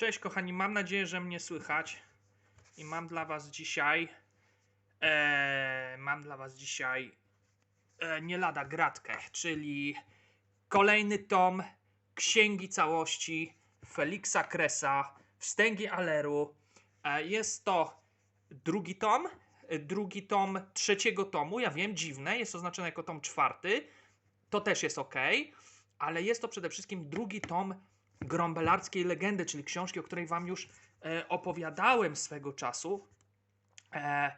Cześć kochani, mam nadzieję, że mnie słychać. I mam dla was dzisiaj. E, mam dla was dzisiaj. E, nie lada gratkę, czyli kolejny tom Księgi Całości Feliksa Kresa Wstęgi Aleru. E, jest to drugi tom. e, Drugi tom trzeciego tomu. Ja wiem, dziwne, jest oznaczone jako tom czwarty. To też jest ok, ale jest to przede wszystkim drugi tom grombelarskiej legendy, czyli książki, o której wam już e, opowiadałem swego czasu. E,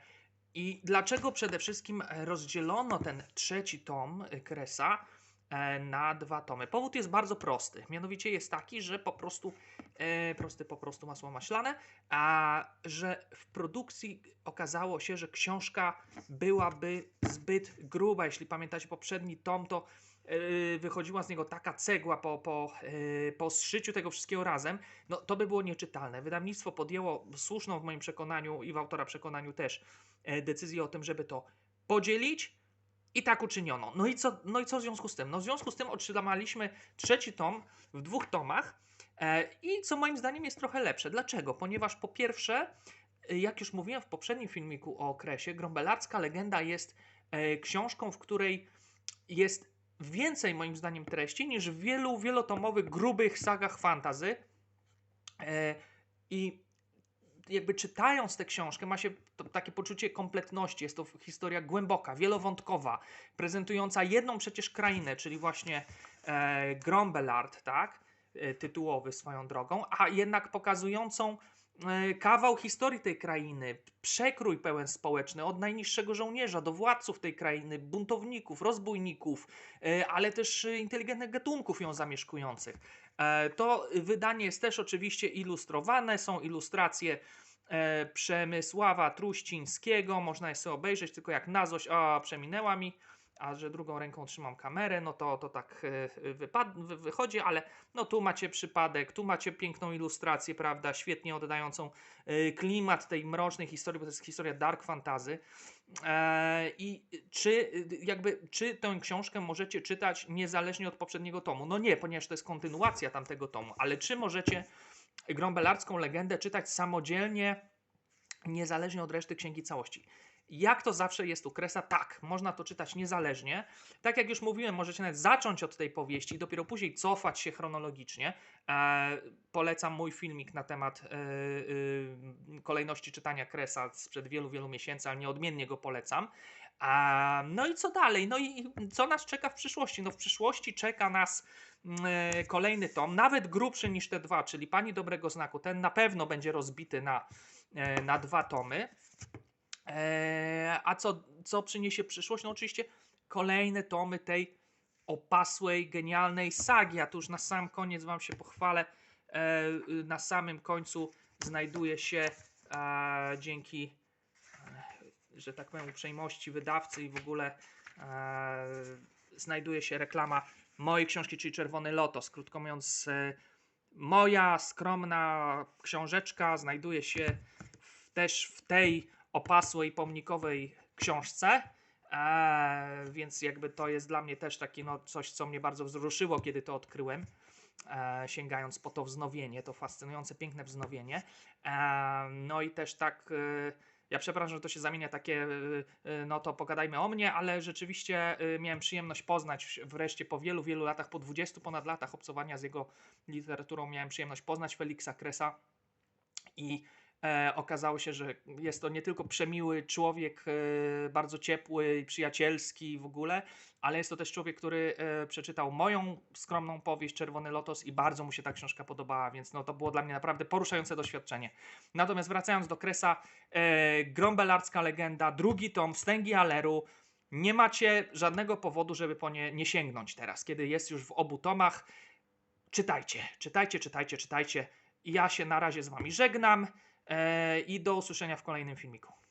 I dlaczego przede wszystkim rozdzielono ten trzeci tom e, Kresa na dwa tomy? Powód jest bardzo prosty. Mianowicie jest taki, że po prostu, prosty po prostu masło maślane, a że w produkcji okazało się, że książka byłaby zbyt gruba. Jeśli pamiętacie poprzedni tom, to wychodziła z niego taka cegła po, po, yy, po zszyciu tego wszystkiego razem, no to by było nieczytelne. Wydawnictwo podjęło słuszną w moim przekonaniu i w autora przekonaniu też e, decyzję o tym, żeby to podzielić i tak uczyniono. No i co, no i co w związku z tym? No w związku z tym otrzymaliśmy trzeci tom w dwóch tomach e, i co moim zdaniem jest trochę lepsze. Dlaczego? Ponieważ po pierwsze, e, jak już mówiłem w poprzednim filmiku o okresie, Grombelarska Legenda jest e, książką, w której jest więcej moim zdaniem treści niż w wielu wielotomowych, grubych sagach fantazy. E, I jakby czytając tę książkę ma się to, takie poczucie kompletności. Jest to historia głęboka, wielowątkowa, prezentująca jedną przecież krainę, czyli właśnie e, Grombelard, tak? E, tytułowy swoją drogą, a jednak pokazującą kawał historii tej krainy, przekrój pełen społeczny, od najniższego żołnierza do władców tej krainy, buntowników, rozbójników, e, ale też e, inteligentnych gatunków ją zamieszkujących. E, To wydanie jest też oczywiście ilustrowane, są ilustracje e, Przemysława Truścińskiego, można je sobie obejrzeć, tylko jak na złość, a przeminęła mi, a że drugą ręką trzymam kamerę, no to, to tak e, wypad, wy, wychodzi, ale no tu macie przypadek, tu macie piękną ilustrację, prawda, świetnie oddającą e, klimat tej mrocznej historii, bo to jest historia dark fantasy. E, I czy jakby, czy tę książkę możecie czytać niezależnie od poprzedniego tomu? No nie, ponieważ to jest kontynuacja tamtego tomu, ale czy możecie grombelarską legendę czytać samodzielnie, niezależnie od reszty księgi całości? Jak to zawsze jest u Kresa? Tak, można to czytać niezależnie. Tak jak już mówiłem, możecie nawet zacząć od tej powieści i dopiero później cofać się chronologicznie. E, polecam mój filmik na temat e, e, kolejności czytania Kresa sprzed wielu, wielu miesięcy, ale nieodmiennie go polecam. A, no i co dalej? No i co nas czeka w przyszłości? No w przyszłości czeka nas mm, e, kolejny tom, nawet grubszy niż te dwa, czyli Pani Dobrego Znaku. Ten na pewno będzie rozbity na, e, na dwa tomy. E, a co, co przyniesie przyszłość? No oczywiście kolejne tomy tej opasłej, genialnej sagi. A tu już na sam koniec Wam się pochwalę. E, na samym końcu znajduje się e, dzięki, e, że tak powiem, uprzejmości wydawcy i w ogóle e, znajduje się reklama mojej książki, czyli Czerwony Lotos. Krótko mówiąc, e, moja skromna książeczka znajduje się też w tej opasłej, pomnikowej książce. E, więc jakby to jest dla mnie też takie no, coś, co mnie bardzo wzruszyło, kiedy to odkryłem. E, sięgając po to wznowienie, to fascynujące, piękne wznowienie. E, no i też tak, ja przepraszam, że to się zamienia takie, no to pogadajmy o mnie, ale rzeczywiście miałem przyjemność poznać wreszcie po wielu, wielu latach, po 20 ponad latach obcowania z jego literaturą, miałem przyjemność poznać Feliksa Kresa i okazało się, że jest to nie tylko przemiły człowiek, e, bardzo ciepły i przyjacielski w ogóle, ale jest to też człowiek, który e, przeczytał moją skromną powieść Czerwony Lotos i bardzo mu się ta książka podobała, więc no, to było dla mnie naprawdę poruszające doświadczenie. Natomiast wracając do Kresa, e, Grombelarska legenda, drugi tom, Wstęgi Aleru, nie macie żadnego powodu, żeby po nie nie sięgnąć teraz, kiedy jest już w obu tomach. Czytajcie, czytajcie, czytajcie, czytajcie. Ja się na razie z Wami żegnam e, i do usłyszenia w kolejnym filmiku.